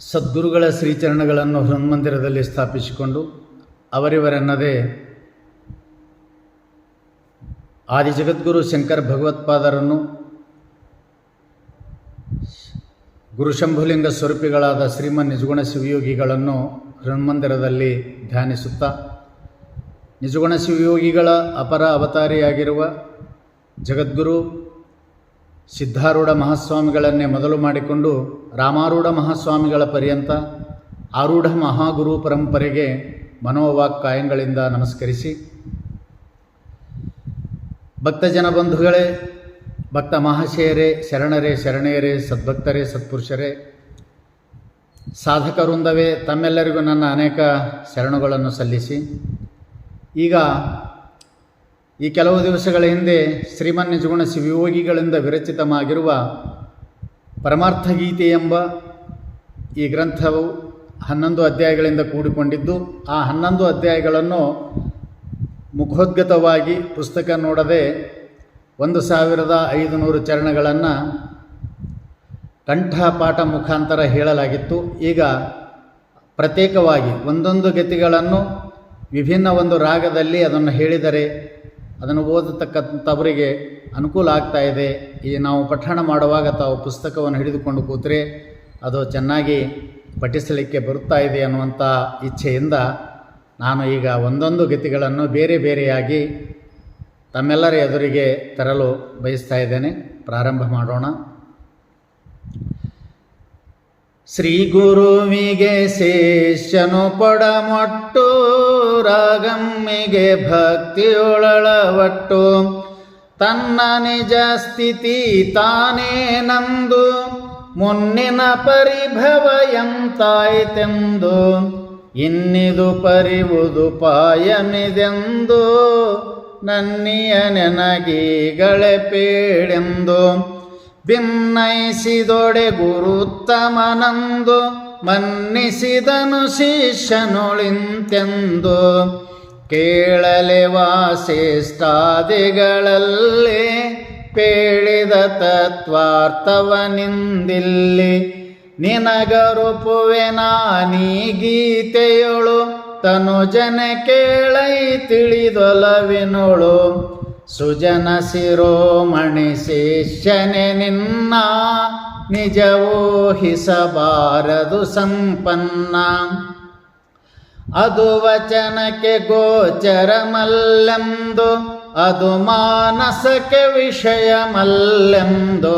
ಸದ್ಗುರುಗಳ ಶ್ರೀಚರಣಗಳನ್ನು ಹನುಮಂದಿರದಲ್ಲಿ ಸ್ಥಾಪಿಸಿಕೊಂಡು ಅವರಿವರೆನ್ನದೇ ಆದಿಜಗದ್ಗುರು ಶಂಕರ ಭಗವತ್ಪಾದರನ್ನು ಗುರುಶಂಭುಲಿಂಗ ಸ್ವರೂಪಿಗಳಾದ ಶ್ರೀಮನ್ ನಿಜಗುಣ ಶಿವಯೋಗಿಗಳನ್ನು ಹನುಮಂದಿರದಲ್ಲಿ ಧ್ಯಾನಿಸುತ್ತಾ, ನಿಜಗುಣ ಶಿವಯೋಗಿಗಳ ಅಪರ ಅವತಾರಿಯಾಗಿರುವ ಜಗದ್ಗುರು ಸಿದ್ಧಾರೂಢ ಮಹಾಸ್ವಾಮಿಗಳನ್ನೇ ಮೊದಲು ಮಾಡಿಕೊಂಡು ರಾಮಾರೂಢ ಮಹಾಸ್ವಾಮಿಗಳ ಪರ್ಯಂತ ಆರೂಢ ಮಹಾಗುರು ಪರಂಪರೆಗೆ ಮನೋವಾಕ್ ಕಾಯಂಗಳಿಂದ ನಮಸ್ಕರಿಸಿ. ಭಕ್ತಜನ ಬಂಧುಗಳೇ ಭಕ್ತ ಮಹಾಶಯರೇ, ಶರಣರೇ, ಶರಣೆಯರೇ, ಸದ್ಭಕ್ತರೇ, ಸತ್ಪುರುಷರೇ ಸಾಧಕ ವೃಂದವೇ ತಮ್ಮೆಲ್ಲರಿಗೂ ನನ್ನ ಅನೇಕ ಶರಣುಗಳನ್ನು ಸಲ್ಲಿಸಿ. ಈಗ ಈ ಕೆಲವು ದಿವಸಗಳ ಹಿಂದೆ ಶ್ರೀಮನ್ ನಿಜಗುಣ ಶಿವಯೋಗಿಗಳಿಂದ ವಿರಚಿತವಾಗಿರುವ ಪರಮಾರ್ಥ ಗೀತೆ ಎಂಬ ಈ ಗ್ರಂಥವು ಹನ್ನೊಂದು ಅಧ್ಯಾಯಗಳಿಂದ ಕೂಡಿಕೊಂಡಿದ್ದು, ಆ ಹನ್ನೊಂದು ಅಧ್ಯಾಯಗಳನ್ನು ಮುಖೋದ್ಗತವಾಗಿ ಪುಸ್ತಕ ನೋಡದೆ ಒಂದು ಸಾವಿರದ ಐದು ನೂರು ಚರಣಗಳನ್ನು ಕಂಠಪಾಠ ಮುಖಾಂತರ ಹೇಳಲಾಗಿತ್ತು. ಈಗ ಪ್ರತ್ಯೇಕವಾಗಿ ಒಂದೊಂದು ಗತಿಗಳನ್ನು ವಿಭಿನ್ನ ಒಂದು ರಾಗದಲ್ಲಿ ಅದನ್ನು ಹೇಳಿದರೆ ಅದನ್ನು ಓದತಕ್ಕಂಥವರಿಗೆ ಅನುಕೂಲ ಆಗ್ತಾ ಇದೆ. ಈ ನಾವು ಪಠಣ ಮಾಡುವಾಗ ತಾವು ಪುಸ್ತಕವನ್ನು ಹಿಡಿದುಕೊಂಡು ಕೂತರೆ ಅದು ಚೆನ್ನಾಗಿ ಪಠಿಸಲಿಕ್ಕೆ ಬರುತ್ತಾ ಇದೆ ಅನ್ನುವಂಥ ಇಚ್ಛೆಯಿಂದ ನಾನು ಈಗ ಒಂದೊಂದು ಗತಿಗಳನ್ನು ಬೇರೆ ಬೇರೆಯಾಗಿ ತಮ್ಮೆಲ್ಲರ ಎದುರಿಗೆ ತರಲು ಬಯಸ್ತಾ ಇದ್ದೇನೆ. ಪ್ರಾರಂಭ ಮಾಡೋಣ. ಶ್ರೀ ಗುರುವಿಗೆ ಶೇಷನು ಪಡಮೊಟ್ಟು, ರಾಗಮ್ಮಿಗೆ ಭಕ್ತಿಯೊಳಳವಟ್ಟು. ತನ್ನ ನಿಜ ಸ್ಥಿತಿ ತಾನೇ ನಂದು, ಮುನ್ನಿನ ಪರಿಭವ ಎಂತಾಯ್ತೆಂದು. ಇನ್ನಿದು ಪರಿವುದು ಪಾಯಮಿದೆಂದು ನನ್ನಿಯ ನೆನಗೀಗಳೆ ಪೇಡೆಂದು. ಭಿನ್ನೈಸಿದೊಡೆ ಗುರುತ್ತಮನಂದು ಮನ್ನಿಸಿದನು ಶಿಷ್ಯನುಳಿಂತೆಂದು. ಕೇಳಲೆ ವಾಸಿಷ್ಟಾದಿಗಳಲ್ಲಿ ಪೇಳಿದ ತತ್ವಾರ್ಥವನಿಂದಿಲ್ಲಿ. ನಿನಗರುಪುವೆ ನಾನೀ ಗೀತೆಯೊಳು ತನು ಜನ ಕೇಳೈ ತಿಳಿದೊಲವಿನೊಳು. ಸುಜನ ಶಿರೋಮಣಿ ಶಿಷ್ಯನೆ ನಿನ್ನ ನಿಜವೂಹಿಸಬಾರದು ಸಂಪನ್ನ. ಅದು ವಚನಕ್ಕೆ ಗೋಚರಮಲ್ಲೆಂದು, ಅದು ಮಾನಸಕ್ಕೆ ವಿಷಯಮಲ್ಲೆಂದು.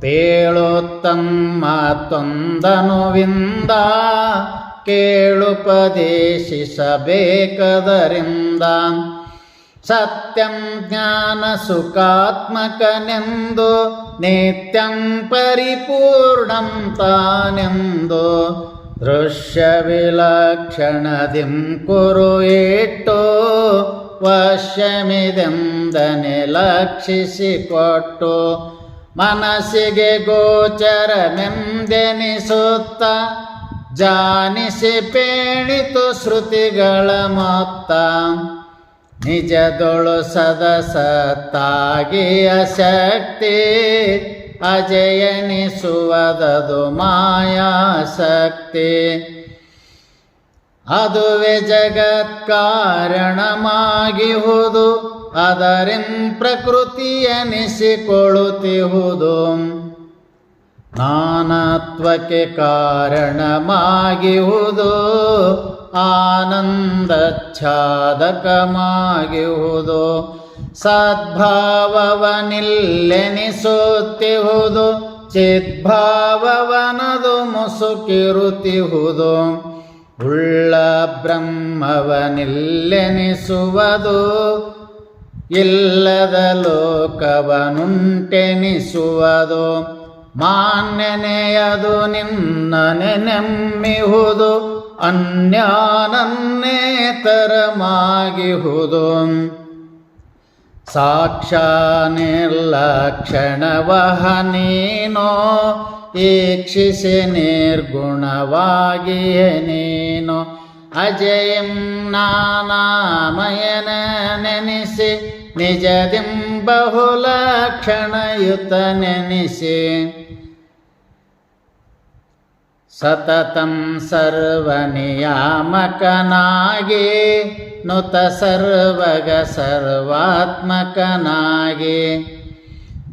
ತೇಳುತ್ತಮ್ಮ ತೊಂದನುವಿಂದ ಕೇಳುಪದೇಶಿಸಬೇಕದರಿಂದ ಸತ್ಯಂ ಜ್ಞಾನ ಸುಖಾತ್ಮಕನೆಂದು ನಿತ್ಯಂ ಪರಿಪೂರ್ಣಂ ತಾನೆಂದು. ದೃಶ್ಯ ವಿಲಕ್ಷಣದಿಂ ಕುರು ಇಟ್ಟು ವಶ್ಯಮಿದೆಂದನೆ ಲಕ್ಷಿಸಿಕೊಟ್ಟು ಮನಸ್ಸಿಗೆ ಗೋಚರನೆಂದೆನಿಸುತ್ತ, ಜಾನಿಸಿ ಪೇಣಿತು ಶ್ರುತಿಗಳ ಮೊತ್ತ. ನಿಜದೊಳು ಸದಸತ್ತಾಗಿಯ ಶಕ್ತಿ ಅಜಯನಿಸುವದದು ಮಾಯಾಶಕ್ತಿ. ಅದುವೆ ಜಗತ್ಕಾರಣಮಾಗಿಹುದು ಅದರಿಂ ಪ್ರಕೃತಿಯನಿಸಿಕೊಳ್ಳುತ್ತಿಹುದು. ನಾನತ್ವಕ್ಕೆ ಕಾರಣಮಾಗಿಹುದು ಆನಂದಚ್ಛಾದಕಮಾಗಿಹುದು. ಸದ್ಭಾವವನಿಲ್ಲೆನಿಸುತ್ತಿಹುದು. ಚಿದ್ಭಾವವನದು ಮುಸುಕಿರುತ್ತಿಹುದು. ಉಳ್ಳ ಬ್ರಹ್ಮವನಿಲ್ಲೆನಿಸುವುದು. ಇಲ್ಲದ ಲೋಕವನುಂಟೆನಿಸುವುದು. ಮಾನ್ಯನೆಯದು ನಿನ್ನನೆ ನೆಮ್ಮಿಹುದು ಅನ್ಯಾನನ್ನೇತರಮಾಗಿಹುದು. ಸಾಕ್ಷಾನಿರ್ಲಕ್ಷಣವಹ ನೀನೋ ಈಕ್ಷಿಸಿ ನಿರ್ಗುಣವಾಗಿಯೇ ನೀನು. ಅಜಯಂ ನಾನಾಮಯನ ನೆನೆಸಿ ನಿಜದಿಂ ಬಹುಲಕ್ಷಣಯುತ ನೆನೆಸಿ ಸತತಂ ಸರ್ವನಿಯಾಮಕನಾಗಿ, ನುತ ಸರ್ವಗ ಸರ್ವಾತ್ಮಕನಾಗಿ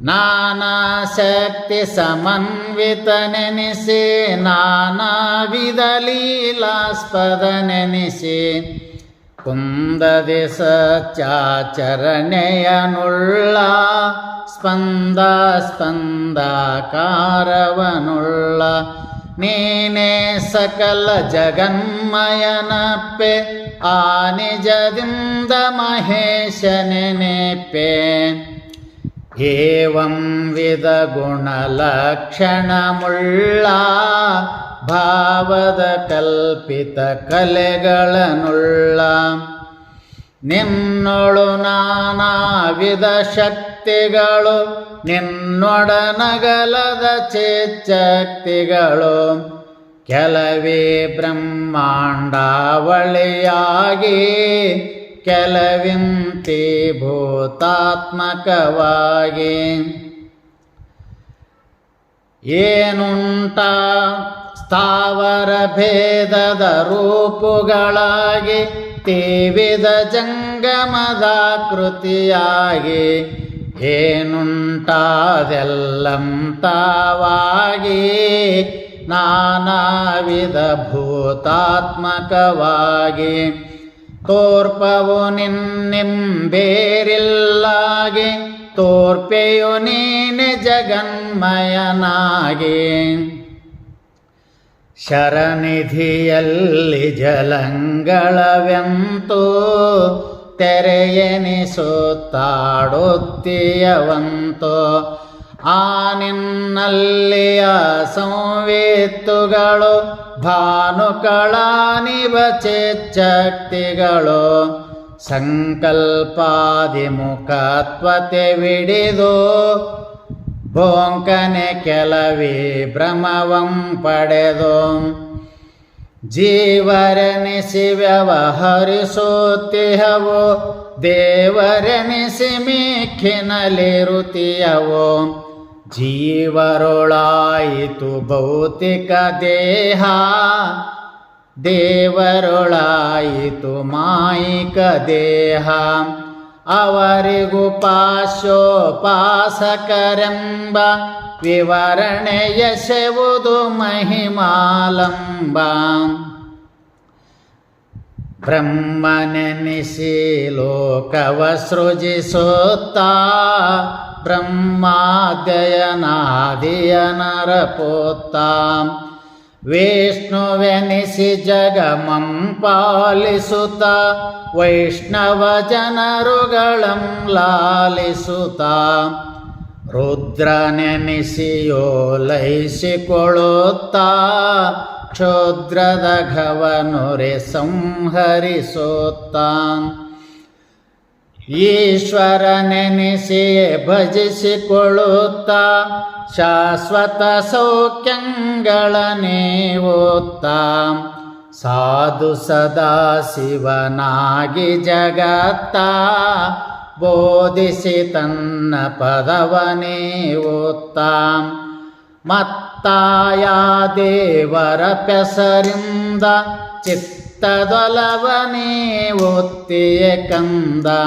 ನಾನಾ ಶಕ್ತಿ ಸಮನ್ವಿತ ನೆನೆಸಿ ನಾನಾ ವಿಧ ಲೀಲಾಸ್ಪದ ನೆನೆಸಿ ಕುಂದದೆ ಸಚ್ಚಾಚರಣೆಯನುಳ್ಳ ಸ್ಪಂದ ಸ್ಪಂದಾಕಾರವನುಳ್ಳ ನೀನೇ ಸಕಲ ಜಗನ್ಮಯನಪ್ಪೆ ಆ ನಿಜದಿಂದ ಮಹೇಶನೆನೆಪ್ಪೆ ಏವಂ ವಿಧ ಗುಣಲಕ್ಷಣಮುಳ್ಳ ಭಾವದ ಕಲ್ಪಿತ ಕಲೆಗಳನುಳ್ಳ ನಿನ್ನೊಳು ನಾನಾ ವಿಧ ಶಕ್ತಿಗಳು ನಿನ್ನೊಡನಗಲದ ಚೇಚ್ಛಕ್ತಿಗಳು ಕೆಲವೇ ಬ್ರಹ್ಮಾಂಡಾವಳಿಯಾಗಿ ಕೆಲವಿಂತಿ ಭೂತಾತ್ಮಕವಾಗಿ. ಏನುಂಟ? ಸ್ಥಾವರ ಭೇದದ ರೂಪುಗಳಾಗಿ ತೀವಿದ ಜಂಗಮದಾಕೃತಿಯಾಗಿ ಏನುಂಟಾದೆಲ್ಲಂ ತಾವಾಗಿ ಭೂತಾತ್ಮಕವಾಗಿ ತೋರ್ಪವು ನಿನ್ನಿಂಬೇರಿಲ್ಲಾಗಿ ತೋರ್ಪೆಯು ನೀನೆ ಜಗನ್ಮಯನಾಗಿ ಶರನಿಧಿಯಲ್ಲಿ ಜಲಂಗಳವೆಂತೂ ತೆರೆಯನಿಸುತ್ತಾಡುತ್ತೀಯವಂತೋ. ಆ ನಿನ್ನಲ್ಲಿಯ ಸಂವೇತ್ತುಗಳು ಭಾನುಕಳ ಚೇಚ್ಚಕ್ತಿಗಳು ಸಂಕಲ್ಪಾದಿ ಮುಖತ್ವತೆ ಭೋಂಕನೆ ಕೆಲವೇ ಭ್ರಮವಂ ಪಡೆದು ಜೀವರೆನಿಸಿ ವ್ಯವಹರಿಸುತ್ತಿಹವು ದೇವರೆನಿಸಿ ಮಿಕ್ಕಿನಲಿರುತ್ತಿಯವು ಜೀವರೊಳಾಯಿತು ಭೌತಿಕ ದೇಹ ದೇವರೊಳಾಯಿತು ಮಾಯಿಕ ದೇಹ ಅವರಿಗೂ ಪಾಶೋಪಾಸಕರೆಂಬ ವಿವರಣೆಯ ಸೆವುದು ಮಹಿಮಾಲಂಬ ಬ್ರಹ್ಮನೆನಿಸಿ ಲೋಕವ ಸೃಜಿಸುತ್ತಾ ಬ್ರಹ್ಮಾದಯನಾದಿಯ ನರಪೋತ್ತ ವಿಷ್ಣುವೆನಿಸಿ ಜಗಮಂ ಪಾಲಿಸುತ್ತ ವೈಷ್ಣವ ಜನರುಗಳಂ ಲಾಲಿಸುತ್ತ. ರುದ್ರನೆನಿಸಿಯೋ ಲಯಿಸಿಕೊಳ್ಳುತ್ತಾ ಕ್ಷುದ್ರದ ಘವನುರೆ ನೆನೆಸಿ ಭಜಿಸಿಕೊಳ್ಳುತ್ತಾ, ಶಾಶ್ವತ ಸೌಖ್ಯಂಗಳ ನೀವುತ್ತಾ. ಸಾಧು ಸದಾ ಶಿವನಾಗಿ ಜಗತ್ತ, ಬೋಧಿಸಿ ತನ್ನ ಪದವನೇವುತ್ತಾ ಮತ್ತಾಯ ದೇವರ ಪೆಸರಿಂದ ಚಿತ್ತದೊಲವನೇ तदलवनीवोत्ते कन्दा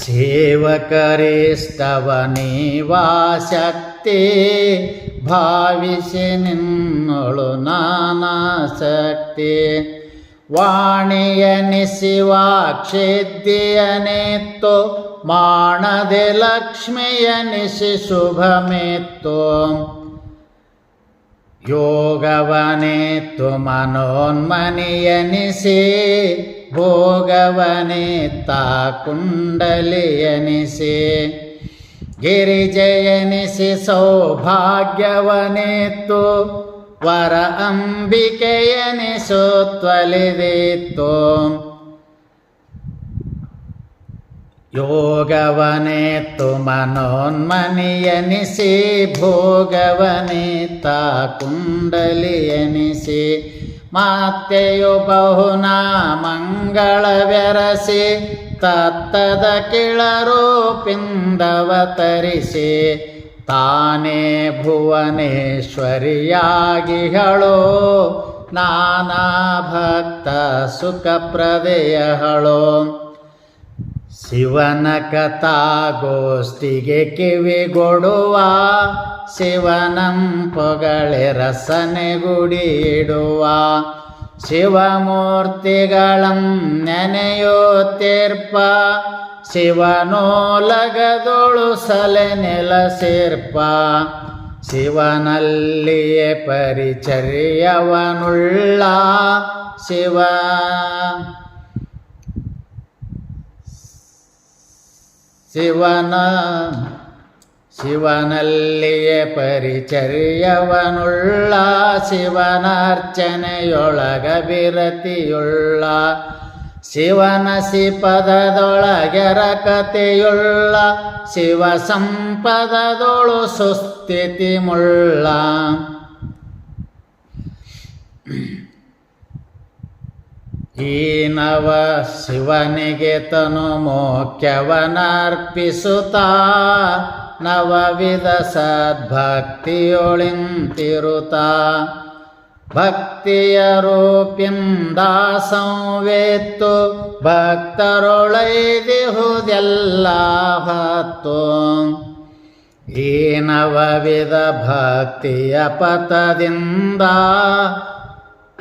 सेवकरेष्टवने वा शक्ते भाविशि निळुनाशक्ति वाण्य निशिवाक्षेद्यत्वलक्ष्म्य निशिशुभमे त्वो योगवने तु मनोन्मनियनिशि भोगवनिता कुण्डलयनिशि सौभाग्यवने तु वर अम्बिकयनिसो त्वलिदे त्वम् योगवने तु मनोन्मनसि भोगवने ता कुण्डलियनिसि मातयुबहुना मङ्गलव्यरसि तत्तद किलरूपिन्दवतरिषि ताने भुवनेश्वर्यागिहळो आगिहळो नानाभक्त ಶಿವನ ಕಥಾಗೋಷ್ಠಿಗೆ ಕಿವಿಗೊಡುವ ಶಿವನಂ ಪೊಗಳೆ ರಸನೆ ರಸನೆಗುಡಿಯಿಡುವ ಶಿವಮೂರ್ತಿಗಳಂ ನೆನೆಯುತ್ತೀರ್ಪ ಶಿವನೋಲಗದೊಳು ಸಲೆ ನೆಲಸಿರ್ಪ. ಶಿವನಲ್ಲಿಯೇ ಪರಿಚರ್ಯವನುಳ್ಳ ಶಿವ ಶಿವನ ಶಿವನಲ್ಲಿಯೇ ಪರಿಚರ್ಯವನುಳ್ಳ ಶಿವನಾರ್ಚನೆಯೊಳಗ ಬಿರತಿಯುಳ್ಳ ಶಿವನ ಸಿಪದದೊಳಗೆರ ಕಥೆಯುಳ್ಳ ಶಿವ ಸಂಪದದೊಳು ಸುಸ್ಥಿತಿ ಮುಳ್ಳ ಈ ನವ ಶಿವನಿಗೆ ತನು ಮೋಖ್ಯವನರ್ಪಿಸುತ್ತ ನವವಿಧ ಸದ್ಭಕ್ತಿಯೊಳಿಂತಿರುತ ಭಕ್ತಿಯ ರೂಪಿಂ ದಾಸಂವೇತ್ತು ಭಕ್ತರೊಳೈದಿಹುದೆಲ್ಲ ಹತ್ತು. ಈ ನವವಿಧ ಭಕ್ತಿಯ ಪಥದಿಂದ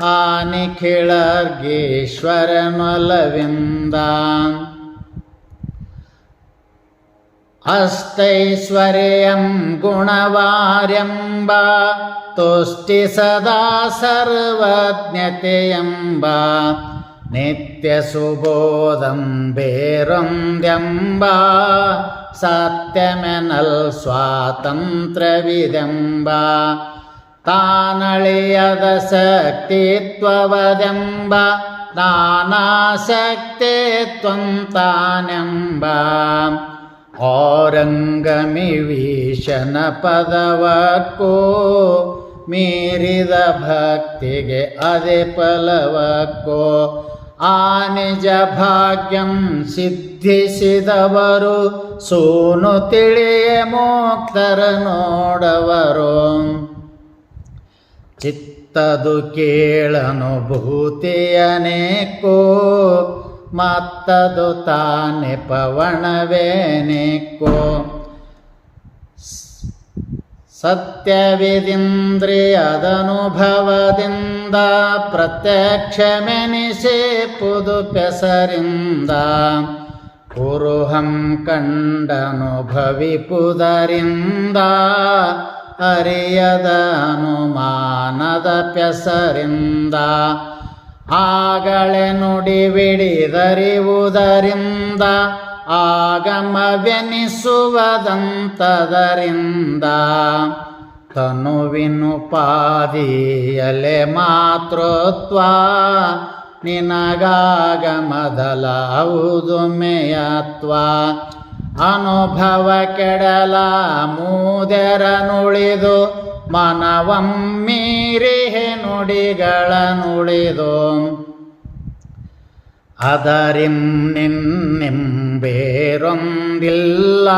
आनिखिळर्गीश्वरमलविन्दान् हस्तैश्वर्यं गुणवार्यम्बा तुष्टि सदा सर्वज्ञतयम्बा नित्यसुबोधं भेरुन्द्यम्बा सात्यमेनल् स्वातन्त्रविदम्बा ತಾನಳಿಯದ ಶಕ್ತಿತ್ವವದೆಂಬ ನಾನಾಶಕ್ತಿತ್ವಂ ತಾನೆಂಬ ಔರಂಗಮಿವೀಶನ ಪದವಕ್ಕೂ ಮೀರಿದ ಭಕ್ತಿಗೆ ಅದೇ ಫಲವಕ್ಕೋ ಆ ನಿಜ ಭಾಗ್ಯಂ ಸಿದ್ಧಿಸಿದವರು ಸೂನು ತಿಳಿಯ ಮೋಕ್ತರ ನೋಡವರು. ಚಿತ್ತದು ಕೇಳನುಭೂತಿಯನೇಕೋ ಮತ್ತದು ತಾನೆ ಪವಣವೇನೇಕೋ ಸತ್ಯವಿದಿಂದ್ರಿಯದನುಭವದಿಂದ ಪ್ರತ್ಯಕ್ಷಮೆನಿಸಿ ಪುದು ಪೆಸರಿಂದ ಕುರುಹಂ ಕಂಡನುಭವಿಪುದರಿಂದ ಅರಿಯದ ಅನುಮಾನದ ಪೆಸರಿಂದ ಆಗಳೆ ನುಡಿಬಿಡಿದರಿವುದರಿಂದ ಆಗಮವೆನಿಸುವದಂತದರಿಂದ. ತನುವಿನುಪಾದಿಯಲೆ ಮಾತೃತ್ವ ನಿನಗಾಗಮದಲವುದು ಮೇಯತ್ವ. ಅನುಭವ ಕೆಡಲ ಮೂದೆರನುಳಿದು ಮನವಮ್ಮೀರಿಹೆ ನುಡಿಗಳ ನುಳಿದು. ಅದರಿಂ ನಿನ್ನಿಂಬೇರೊಂದಿಲ್ಲ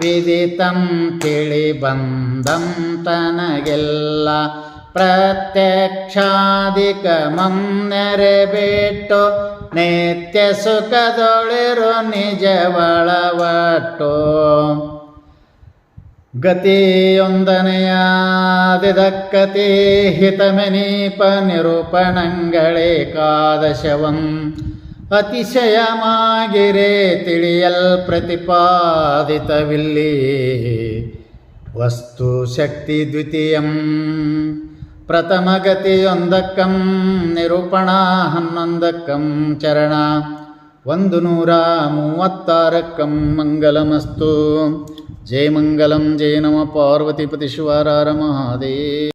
ವಿದಿತಂ ತಿಳಿ ಬಂದಂ ತನಗೆಲ್ಲ ಪ್ರತ್ಯಕ್ಷಾಧಿಕಮಂ ನೆರೆಬಿಟ್ಟು ನಿತ್ಯ ಸುಖದೊಳಿರು ನಿಜವಳವಟ್ಟು ಗತಿಯೊಂದನೆಯಾದಿದಕ್ಕತಿ ಹಿತಮೆನೀಪ ನಿರೂಪಣಂಗಳೇ ಕಾದಶವಂ. ಅತಿಶಯಮಾಗಿರೇ ತಿಳಿಯಲ್ ಪ್ರತಿಪಾದಿತವಿಲ್ಲಿ. ವಸ್ತು ಶಕ್ತಿ ದ್ವಿತೀಯಂ. ಪ್ರಥಮಗತಿಯೊಂದಕ್ಕಂ ನಿರೂಪಣ ಹನ್ನೊಂದಕ್ಕಂ ಚರಣ ಒಂದು ನೂರ ಮೂವತ್ತಾರಕ್ಕಂ ಮಂಗಲಮಸ್ತು ಜಯ ಮಂಗಲಂ ಜಯ ನಮ ಪಾರ್ವತಿಪತಿ ಶಿವರಾರ ಮಹಾದೇವ